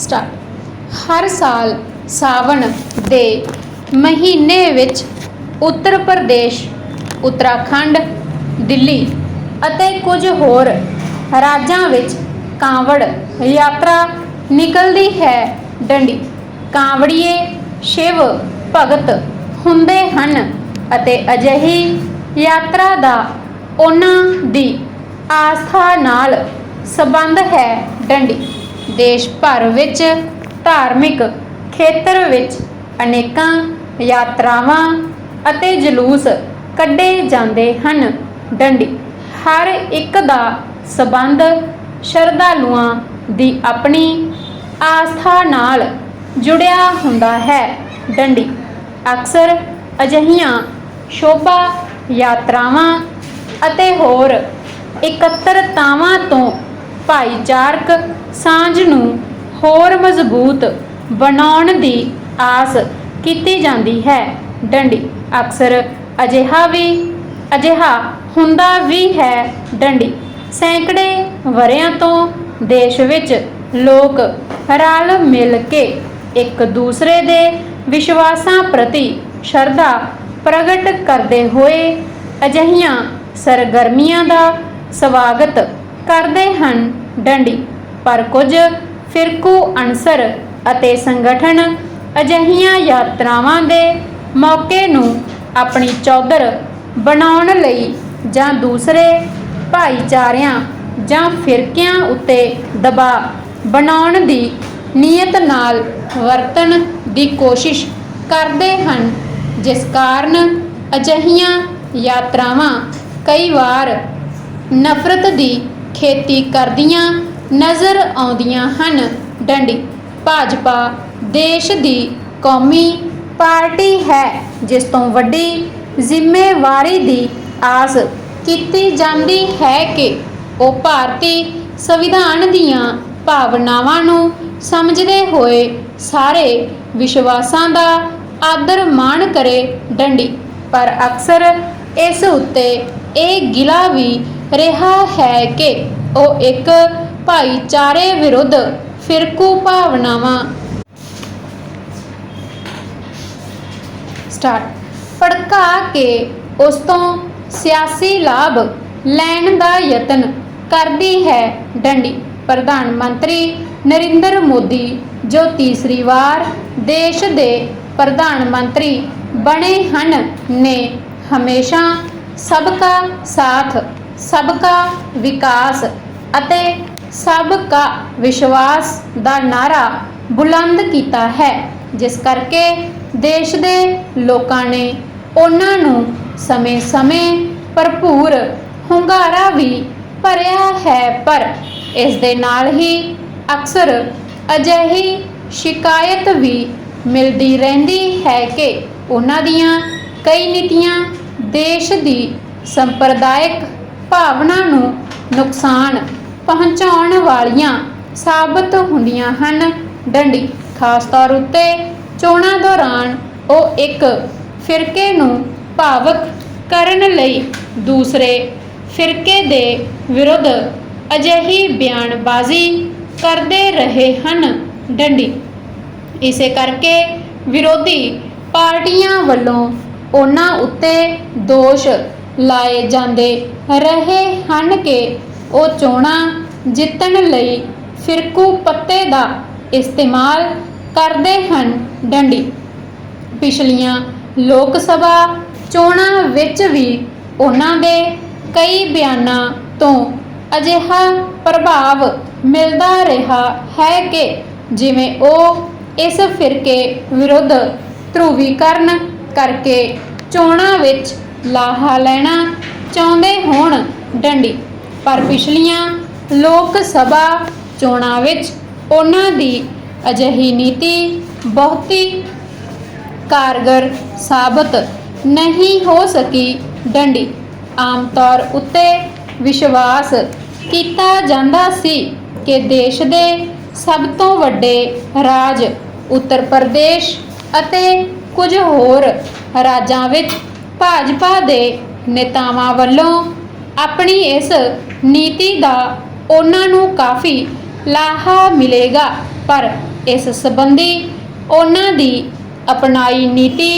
Start. ਹਰ ਸਾਲ ਸਾਵਣ ਦੇ ਮਹੀਨੇ ਵਿੱਚ ਉੱਤਰ ਪ੍ਰਦੇਸ਼, ਉੱਤਰਾਖੰਡ, ਦਿੱਲੀ ਅਤੇ ਕੁਝ ਹੋਰ ਰਾਜਾਂ ਵਿੱਚ ਕਾਂਵੜ ਯਾਤਰਾ ਨਿਕਲਦੀ ਹੈ। ਡੰਡੀ, ਕਾਂਵੜੀਏ ਸ਼ਿਵ ਭਗਤ ਹੁੰਦੇ ਹਨ ਅਤੇ ਅਜਿਹੀ ਯਾਤਰਾ ਦਾ ਉਹਨਾਂ ਦੀ ਆਸਥਾ ਨਾਲ ਸੰਬੰਧ ਹੈ। ਡੰਡੀ ਦੇਸ਼ ਭਰ ਵਿੱਚ ਧਾਰਮਿਕ ਖੇਤਰ ਵਿੱਚ ਅਨੇਕਾਂ ਯਾਤਰਾਵਾਂ ਅਤੇ ਜਲੂਸ ਕੱਢੇ ਜਾਂਦੇ ਹਨ। ਡੰਡੀ, ਹਰ ਇੱਕ ਦਾ ਸਬੰਧ ਸ਼ਰਧਾਲੂਆਂ ਦੀ ਆਪਣੀ ਆਸਥਾ ਨਾਲ ਜੁੜਿਆ ਹੁੰਦਾ ਹੈ। ਡੰਡੀ, ਅਕਸਰ ਅਜਿਹੀਆਂ ਸ਼ੋਭਾ ਯਾਤਰਾਵਾਂ ਅਤੇ ਹੋਰ ਇਕੱਤਰਤਾਵਾਂ ਤੋਂ ਭਾਈਚਾਰਕ ਸਾਂਝ ਨੂੰ ਹੋਰ ਮਜ਼ਬੂਤ ਬਣਾਉਣ ਦੀ ਆਸ ਕੀਤੀ ਜਾਂਦੀ ਹੈ। ਡੰਡੀ ਅਕਸਰ ਅਜਿਹਾ ਵੀ, ਅਜਿਹਾ ਹੁੰਦਾ ਵੀ ਹੈ ਡੰਡੀ। ਸੈਂਕੜੇ ਵਰਿਆਂ ਤੋਂ ਦੇਸ਼ ਵਿੱਚ ਲੋਕ ਰਲ ਮਿਲ ਕੇ ਇੱਕ ਦੂਸਰੇ ਦੇ ਵਿਸ਼ਵਾਸਾਂ ਪ੍ਰਤੀ ਸ਼ਰਧਾ ਪ੍ਰਗਟ ਕਰਦੇ ਹੋਏ ਅਜਿਹੀਆਂ ਸਰਗਰਮੀਆਂ ਦਾ ਸਵਾਗਤ ਕਰਦੇ ਹਨ। ਡੰਡੀ। ਪਰ ਕੁਝ ਫਿਰਕੂ ਅਨਸਰ ਅਤੇ ਸੰਗਠਨ ਅਜਿਹੀਆਂ ਯਾਤਰਾਵਾਂ ਦੇ ਮੌਕੇ ਨੂੰ ਆਪਣੀ ਚੌਧਰ ਬਣਾਉਣ ਲਈ ਜਾਂ ਦੂਸਰੇ ਭਾਈਚਾਰਿਆਂ ਜਾਂ ਫਿਰਕਿਆਂ ਉੱਤੇ ਦਬਾਅ ਬਣਾਉਣ ਦੀ ਨੀਅਤ ਨਾਲ ਵਰਤਣ ਦੀ ਕੋਸ਼ਿਸ਼ ਕਰਦੇ ਹਨ, ਜਿਸ ਕਾਰਨ ਅਜਿਹੀਆਂ ਯਾਤਰਾਵਾਂ ਕਈ ਵਾਰ ਨਫ਼ਰਤ ਦੀ ਖੇਤੀ ਕਰਦੀਆਂ ਨਜ਼ਰ ਆਉਂਦੀਆਂ ਹਨ। ਡੰਡੀ, ਭਾਜਪਾ ਦੇਸ਼ ਦੀ ਕੌਮੀ ਪਾਰਟੀ ਹੈ, ਜਿਸ ਤੋਂ ਵੱਡੀ ਜ਼ਿੰਮੇਵਾਰੀ ਦੀ ਆਸ ਕੀਤੀ ਜਾਂਦੀ ਹੈ ਕਿ ਉਹ ਭਾਰਤੀ ਸੰਵਿਧਾਨ ਦੀਆਂ ਭਾਵਨਾਵਾਂ ਨੂੰ ਸਮਝਦੇ ਹੋਏ ਸਾਰੇ ਵਿਸ਼ਵਾਸਾਂ ਦਾ ਆਦਰ ਮਾਣ ਕਰੇ। ਡੰਡੀ, ਪਰ ਅਕਸਰ ਇਸ ਉੱਤੇ ਇਹ ਗਿਲਾ ਵੀ ਰਿਹਾ ਹੈ ਕਿ ਉਹ ਇੱਕ ਭਾਈਚਾਰੇ ਵਿਰੁੱਧ ਫਿਰਕੂ ਭਾਵਨਾਵਾਂ ਸਟਾਰਟ ਭੜਕਾ ਕੇ ਉਸ ਤੋਂ ਸਿਆਸੀ ਲਾਭ ਲੈਣ ਦਾ ਯਤਨ ਕਰਦੀ ਹੈ ਡੰਡੀ। ਪ੍ਰਧਾਨ ਮੰਤਰੀ ਨਰਿੰਦਰ ਮੋਦੀ, ਜੋ ਤੀਸਰੀ ਵਾਰ ਦੇਸ਼ ਦੇ ਪ੍ਰਧਾਨ ਮੰਤਰੀ ਬਣੇ ਹਨ, ਨੇ ਹਮੇਸ਼ਾ ਸਭ ਸਬਕਾ ਸਾਥ ਸਬਕਾ ਵਿਕਾਸ ਅਤੇ ਸਬਕਾ ਵਿਸ਼ਵਾਸ ਦਾ ਨਾਰਾ ਬੁਲੰਦ ਕੀਤਾ ਹੈ, ਜਿਸ ਕਰਕੇ ਦੇਸ਼ ਦੇ ਲੋਕਾਂ ਨੇ ਉਹਨਾਂ ਨੂੰ ਸਮੇਂ-ਸਮੇਂ ਭਰਪੂਰ ਹੁੰਗਾਰਾ ਵੀ ਭਰਿਆ ਹੈ। ਪਰ ਇਸ ਦੇ ਨਾਲ ਹੀ ਅਕਸਰ ਅਜਿਹੀ ਸ਼ਿਕਾਇਤ ਵੀ ਮਿਲਦੀ ਰਹਿੰਦੀ ਹੈ ਕਿ ਉਹਨਾਂ ਦੀਆਂ ਕਈ ਨੀਤੀਆਂ ਦੇਸ਼ ਦੀ ਸੰਪਰਦਾਇਕ ਭਾਵਨਾ ਨੂੰ ਨੁਕਸਾਨ ਪਹੁੰਚਾਉਣ ਵਾਲੀਆਂ ਸਾਬਤ ਹੁੰਦੀਆਂ ਹਨ। ਡੰਡੀ, ਖਾਸ ਤੌਰ ਉੱਤੇ ਚੋਣਾਂ ਦੌਰਾਨ ਉਹ ਇੱਕ ਫਿਰਕੇ ਨੂੰ ਭਾਵਕ ਕਰਨ ਲਈ ਦੂਸਰੇ ਫਿਰਕੇ ਦੇ ਵਿਰੁੱਧ ਅਜਿਹੀ ਬਿਆਨਬਾਜ਼ੀ ਕਰਦੇ ਰਹੇ ਹਨ। ਡੰਡੀ, ਇਸੇ ਕਰਕੇ ਵਿਰੋਧੀ ਪਾਰਟੀਆਂ ਵੱਲੋਂ ਉਹਨਾਂ ਉੱਤੇ ਦੋਸ਼ ਲਾਏ ਜਾਂਦੇ ਰਹੇ ਹਨ ਕਿ ਉਹ ਚੋਣਾਂ ਜਿੱਤਣ ਲਈ ਫਿਰਕੂ ਪੱਤੇ ਦਾ ਇਸਤੇਮਾਲ ਕਰਦੇ ਹਨ। ਡੰਡੀ ਪਿਛਲੀਆਂ ਲੋਕ ਸਭਾ ਚੋਣਾਂ ਵਿੱਚ ਵੀ ਉਹਨਾਂ ਦੇ ਕਈ ਬਿਆਨਾਂ ਤੋਂ ਅਜਿਹਾ ਪ੍ਰਭਾਵ ਮਿਲਦਾ ਰਿਹਾ ਹੈ ਕਿ ਜਿਵੇਂ ਉਹ ਇਸ ਫਿਰਕੇ ਵਿਰੁੱਧ ਧਰੂਵੀਕਰਨ ਕਰਕੇ ਚੋਣਾਂ ਵਿੱਚ ਲਾਹਾ ਲੈਣਾ ਚਾਹੁੰਦੇ ਹੋਣ ਡੰਡੀ। ਪਰ ਪਿਛਲੀਆਂ ਲੋਕ ਸਭਾ ਚੋਣਾਂ ਵਿੱਚ ਉਹਨਾਂ ਦੀ ਅਜਿਹੀ ਨੀਤੀ ਬਹੁਤੀ ਕਾਰਗਰ ਸਾਬਤ ਨਹੀਂ ਹੋ ਸਕੀ ਡੰਡੀ। ਆਮ ਤੌਰ ਉੱਤੇ ਵਿਸ਼ਵਾਸ ਕੀਤਾ ਜਾਂਦਾ ਸੀ ਕਿ ਦੇਸ਼ ਦੇ ਸਭ ਤੋਂ ਵੱਡੇ ਰਾਜ, ਉੱਤਰ ਪ੍ਰਦੇਸ਼ ਅਤੇ ਕੁਝ ਹੋਰ ਰਾਜਾਂ ਵਿੱਚ ਭਾਜਪਾ ਦੇ ਨੇਤਾਵਾਂ ਵੱਲੋਂ ਆਪਣੀ ਇਸ ਨੀਤੀ ਦਾ ਉਹਨਾਂ ਨੂੰ ਕਾਫੀ ਲਾਹਾ ਮਿਲੇਗਾ। ਪਰ ਇਸ ਸੰਬੰਧੀ ਉਹਨਾਂ ਦੀ ਅਪਣਾਈ ਨੀਤੀ